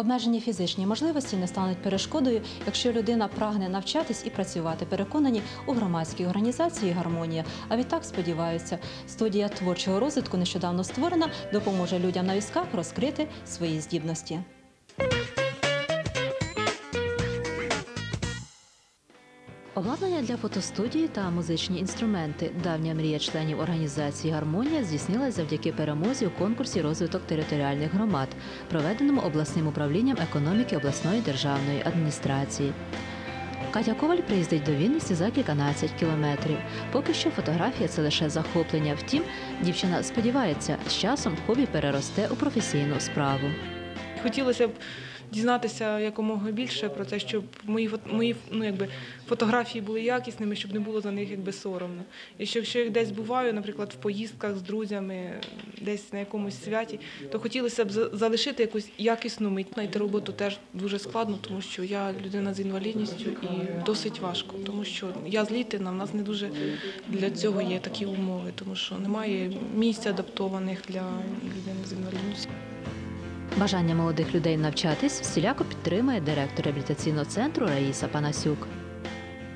Обмежені фізичні можливості не стануть перешкодою, якщо людина прагне навчатись і працювати. Переконані у громадській організації Гармонія. А відтак сподіваються, студія творчого розвитку нещодавно створена допоможе людям на візках розкрити свої здібності. Обладнання для фотостудії та музичні інструменти. Давня мрія членів організації Гармонія здійснилась завдяки перемозі у конкурсі розвиток територіальних громад, проведеному обласним управлінням економіки обласної державної адміністрації. Катя Коваль приїздить до Вінниці за кільканадцять кілометрів. Поки що фотографія це лише захоплення. Втім, дівчина сподівається, з часом хобі переросте у професійну справу. Хотілося б дізнатися якомога більше про те, щоб мої мої ну, якби, фотографії були якісними, щоб не було за них якби соромно. І що якщо я десь буваю, наприклад, в поїздках з друзями, десь на якомусь святі, то хотілося б за- залишити якусь якісну мить. Знайти роботу теж дуже складно, тому що я людина з інвалідністю і досить важко, тому що я з Літина, в нас не дуже для цього є такі умови, тому що немає місць адаптованих для людини з інвалідністю. Бажання молодих людей навчатись всіляко підтримує директор реабілітаційного центру Раїса Панасюк.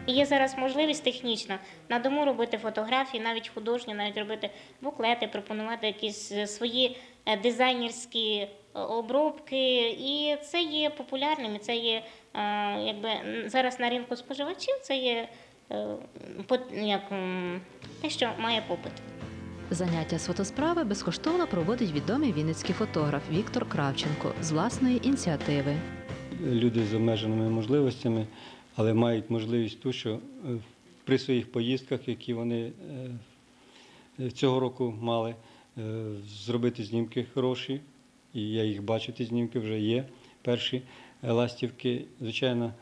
Є зараз можливість технічна на дому робити фотографії, навіть художні, навіть робити буклети, пропонувати якісь е, свої е, дизайнерські е, обробки. І це є популярним. І це є якби зараз на ринку споживачів. Це є як, те, що має попит. Заняття з фотосправи безкоштовно проводить відомий вінницький фотограф Віктор Кравченко з власної ініціативи. люди з обмеженими можливостями, але мають можливість ту, що е, при своїх поїздках, які вони е, цього року мали, е, зробити знімки хороші. І я їх бачу, ті знімки вже є. Перші е, ластівки, звичайно,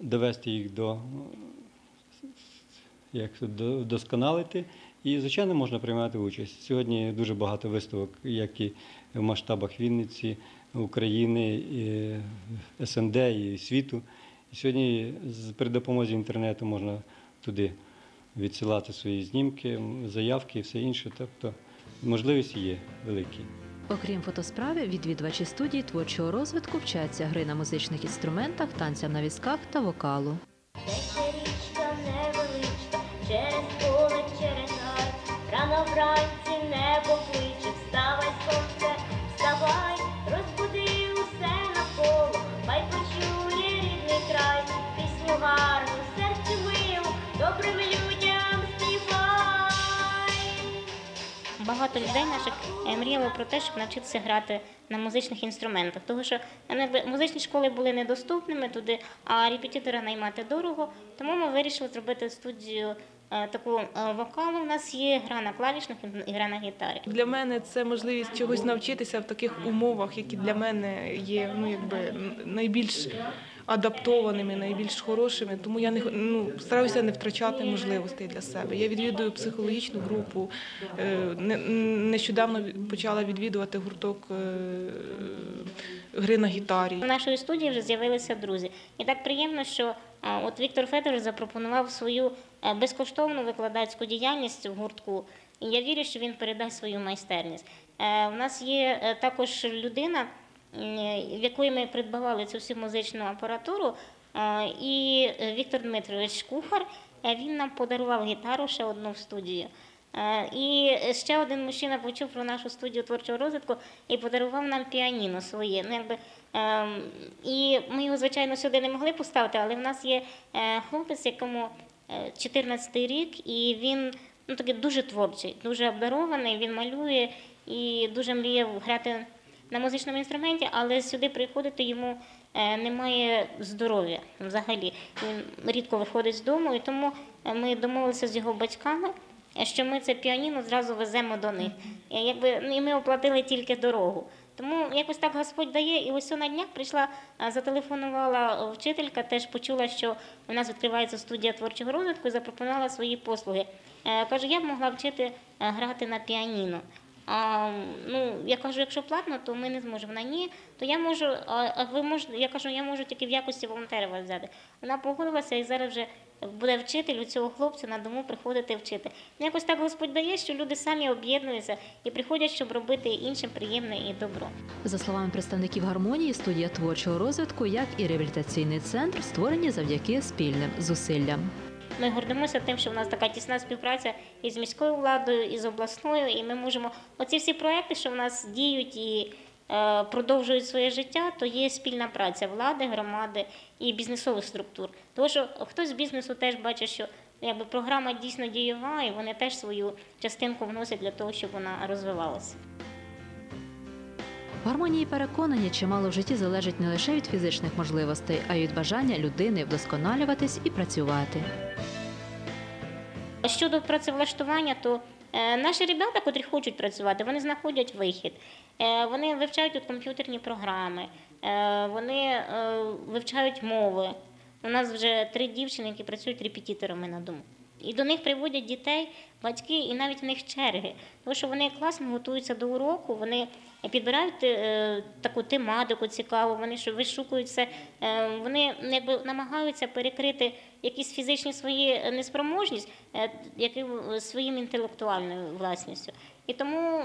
довести їх до як це, до- вдосконалити. І, звичайно, можна приймати участь. Сьогодні дуже багато виставок, як і в масштабах Вінниці, України, і СНД і світу. І сьогодні при допомозі інтернету можна туди відсилати свої знімки, заявки і все інше. Тобто можливості є великі. Окрім фотосправи, відвідувачі студії творчого розвитку вчаться гри на музичних інструментах, танцям на візках та вокалу. Через вранці небо кличе, вставай, сонце, вставай, розбуди усе навколо, хай почує рідний край, пісню гарну, серцю милу, добрим людям співай. Багато людей наших е, мріяло про те, щоб навчитися грати на музичних інструментах. Тому що ну, музичні школи були недоступними туди, а репетитора наймати дорого. Тому ми вирішили зробити студію е, таку е, вокалу. У нас є гра на клавішних і гра на гітарі. Для мене це можливість чогось навчитися в таких умовах, які для мене є ну, якби, найбільш адаптованими, найбільш хорошими. Тому я не ну, стараюся не втрачати можливостей для себе. Я відвідую психологічну групу. е, Нещодавно почала відвідувати гурток е, гри на гітарі. У нашої студії вже з'явилися друзі. І так приємно, що от Віктор Федорович запропонував свою е, безкоштовну викладацьку діяльність в гуртку. І я вірю, що він передасть свою майстерність. Е, У нас є е, також людина, в якої ми придбавали цю всю музичну апаратуру. Е, І е, Віктор Дмитрович Кухар, е, він нам подарував гітару ще одну в студію. Е, І ще один мужчина почув про нашу студію творчого розвитку і подарував нам піаніно своє. Ну, якби, ем, і ми його, звичайно, сюди не могли поставити, але в нас є е, хлопець, якому е, 14 рік, і він ну, такий дуже творчий, дуже обдарований, він малює і дуже мріяв грати на музичному інструменті, але сюди приходити йому е, немає здоров'я взагалі. Він рідко виходить з дому, і тому е, ми домовилися з його батьками, е, що ми це піаніно зразу веземо до них. І, якби, ну, і ми оплатили тільки дорогу. Тому якось так Господь дає. І ось на днях прийшла, зателефонувала вчителька, теж почула, що у нас відкривається студія творчого розвитку і запропонувала свої послуги. Каже, я б могла вчити грати на піаніно. А, ну, я кажу, якщо платно, то ми не зможемо. Вона ні, то я можу, а, ви можете, я кажу, я можу тільки в якості волонтера вас взяти. Вона погодилася і зараз вже буде вчитель у цього хлопця на дому приходити вчити. Ну, якось так Господь дає, що люди самі об'єднуються і приходять, щоб робити іншим приємне і добро. За словами представників гармонії, студія творчого розвитку, як і реабілітаційний центр, створені завдяки спільним зусиллям. Ми гордимося тим, що в нас така тісна співпраця із міською владою, і з обласною, і ми можемо оці всі проекти, що в нас діють і е, продовжують своє життя, то є спільна праця влади, громади і бізнесових структур. Тому що хтось з бізнесу теж бачить, що якби програма дійсно дієва, і вони теж свою частинку вносять для того, щоб вона розвивалася. В гармонії переконані, чимало в житті залежить не лише від фізичних можливостей, а й від бажання людини вдосконалюватись і працювати. Щодо працевлаштування, то е, наші ребята, котрі хочуть працювати, вони знаходять вихід. Е, вони вивчають тут комп'ютерні програми, е, вони вивчають мови. У нас вже три дівчини, які працюють репетиторами на дому. І до них приводять дітей, батьки, і навіть в них черги. Тому що вони класно готуються до уроку, вони підбирають е, таку тематику цікаву, вони вишукують все, е, вони якби намагаються перекрити якісь фізичні свої неспроможність е, яким, своїм інтелектуальною власністю. І тому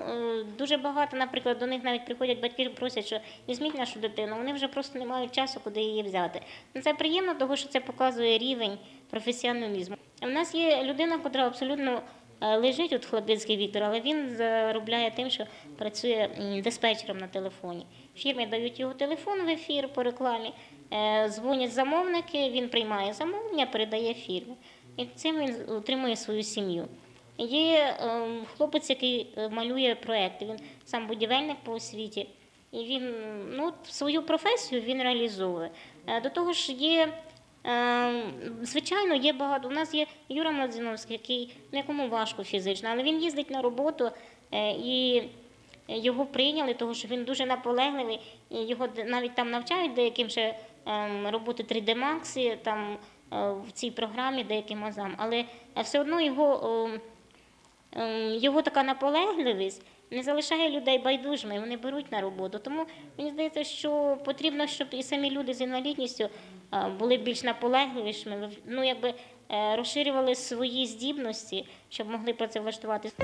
дуже багато, наприклад, до них навіть приходять батьки просять, що візьміть нашу дитину, вони вже просто не мають часу, куди її взяти. Ну, Це приємно, тому що це показує рівень професіоналізму. У нас є людина, яка абсолютно е, лежить, от Хлобицький Віктор, але він заробляє тим, що працює диспетчером на телефоні. Фірми дають його телефон в ефір по рекламі, е, дзвонять замовники, він приймає замовлення, передає фірмі. І цим він утримує свою сім'ю. Є е, хлопець, який е, малює проекти. Він сам будівельник по освіті, і він ну, свою професію він реалізовує. До того ж, є. Е, Звичайно, є багато. У нас є Юра Младзіновський, який ну, якому важко фізично, але він їздить на роботу е, і його прийняли, тому що він дуже наполегливий. Його навіть там навчають деяким ще ем, роботи 3D Max, там е, в цій програмі деяким азам. Але е, все одно його, ем, ем, його така наполегливість не залишає людей байдужими, вони беруть на роботу. Тому мені здається, що потрібно, щоб і самі люди з інвалідністю е, були більш наполегливішими, ну якби е, розширювали свої здібності, щоб могли працевлаштуватися.